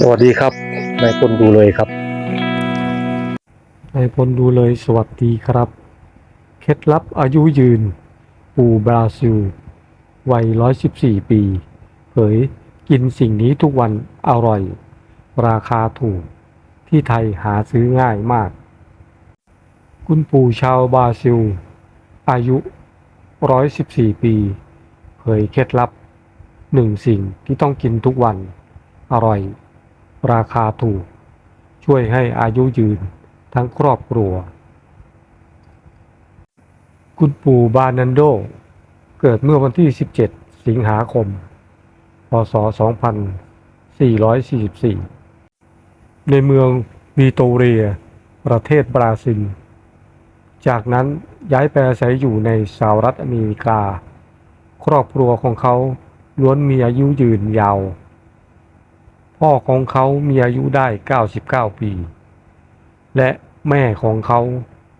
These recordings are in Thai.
สวัสดีครับนายพลดูเลยครับนายพลดูเลยสวัสดีครับ เคล็ดลับอายุยืน ปู่บราซิล วัย 114 ปี เผยกินสิ่งนี้ทุกวันอร่อย ราคาถูก ที่ไทยหาซื้อง่ายมาก คุณปู่ชาวบราซิล อายุ 114 ปี เผยเคล็ดลับหนึ่งสิ่งที่ต้องกินทุกวัน อร่อย ราคาถูก ช่วยให้อายุยืนทั้งครอบครัว คุณปู่บานันโด เกิดเมื่อวันที่ 17 สิงหาคม พศ 2444 ในเมืองวีโตเรีย ประเทศบราซิล จากนั้นย้ายไปอาศัยอยู่ในสหรัฐอเมริกา ครอบครัวของเขาล้วนมีอายุยืนยาว พ่อของเขามีอายุได้ 99 ปี และแม่ของเขา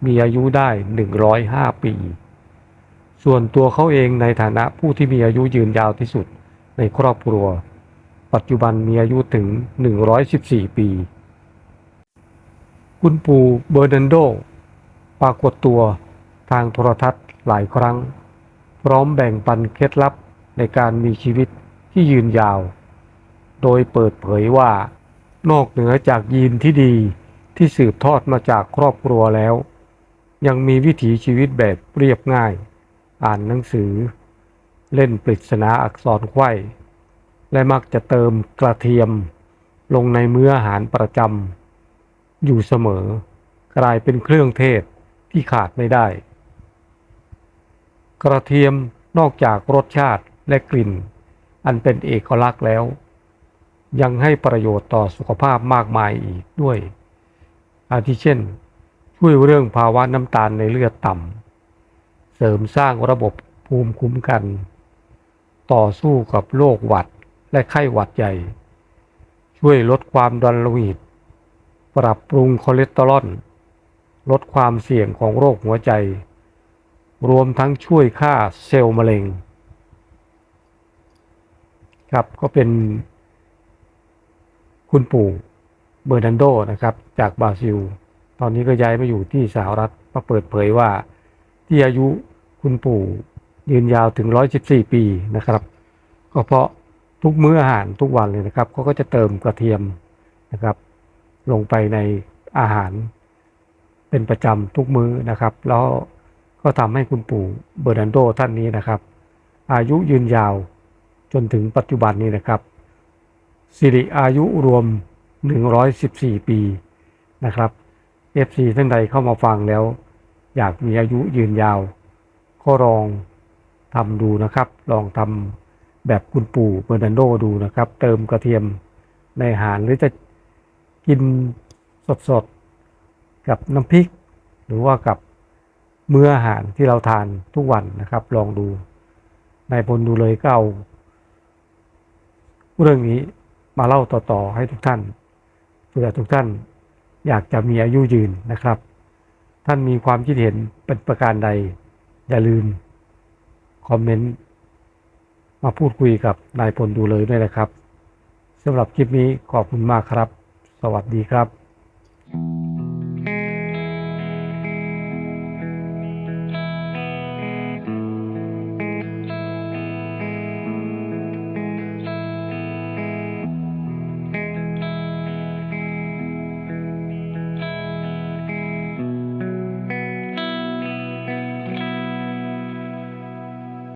มีอายุได้ 105 ปี ส่วนตัวเขาเองในฐานะผู้ที่มีอายุยืนยาวที่สุดในครอบครัว ปัจจุบันมีอายุถึง 114 ปี คุณปู่เบอร์นันโด ปรากฏตัวทางโทรทัศน์หลายครั้ง พร้อมแบ่งปันเคล็ดลับในการมีชีวิตที่ยืนยาว โดยเปิดเผยว่า นอกเหนือจากยีนที่ดีที่สืบทอดมาจากครอบครัวแล้ว ยังมีวิถีชีวิตแบบเรียบง่าย อ่านหนังสือ เล่นปริศนาอักษรไข้และมักจะเติมกระเทียม ลงในมื้ออาหารประจำอยู่เสมอ กลายเป็นเครื่องเทศที่ขาดไม่ได้ กระเทียมนอกจากรสชาติและกลิ่น อันเป็นเอกลักษณ์แล้ว ยังให้ประโยชน์ต่อสุขภาพมากมายอีกด้วย อาทิเช่น ช่วยเรื่องภาวะน้ำตาลในเลือดต่ำ เสริมสร้างระบบภูมิคุ้มกัน ต่อสู้กับโรคหวัดและไข้หวัดใหญ่ ช่วยลดความดันโลหิต ปรับปรุงคอเลสเตอรอล ลดความเสี่ยงของโรคหัวใจ รวมทั้งช่วยฆ่าเซลล์มะเร็ง ครับก็เป็น คุณปู่เบอร์นันโดนะครับจากบราซิล ตอนนี้ก็ย้ายมาอยู่ที่สหรัฐมาเปิดเผยว่า ที่อายุคุณปู่ยืนยาวถึง 114 ปีนะครับ ก็เพราะทุกมื้ออาหารทุกวันเลยนะครับเขาก็จะเติมกระเทียมนะครับ ลงไปในอาหารเป็นประจำทุกมื้อนะครับ แล้วก็ทำให้คุณปู่เบอร์นันโดท่านนี้นะครับ อายุยืนยาวจนถึงปัจจุบันนี้นะครับ สิริอายุรวม 114 ปีนะครับ FC ท่านใดเข้ามาฟังแล้ว อยากมีอายุยืนยาว ก็ลองทำดูนะครับ ลองทำแบบคุณปู่เบอร์นันโดดูนะครับ เติมกระเทียมในอาหารหรือจะกินสดๆ กับน้ำพริก หรือว่ากับมื้ออาหารที่เราทานทุกวันนะครับ ลองดูนายพลดูเลยก็เอาเรื่องนี้ มาเล่าต่อๆให้ทุกท่านเพื่อทุกท่านอยากจะมีอายุยืนนะครับ ท่านมีความคิดเห็นเป็นประการใด อย่าลืม คอมเมนต์ มาพูดคุยกับนายพลดูเลยด้วยนะครับสำหรับคลิปนี้ขอบคุณมากครับ สวัสดีครับ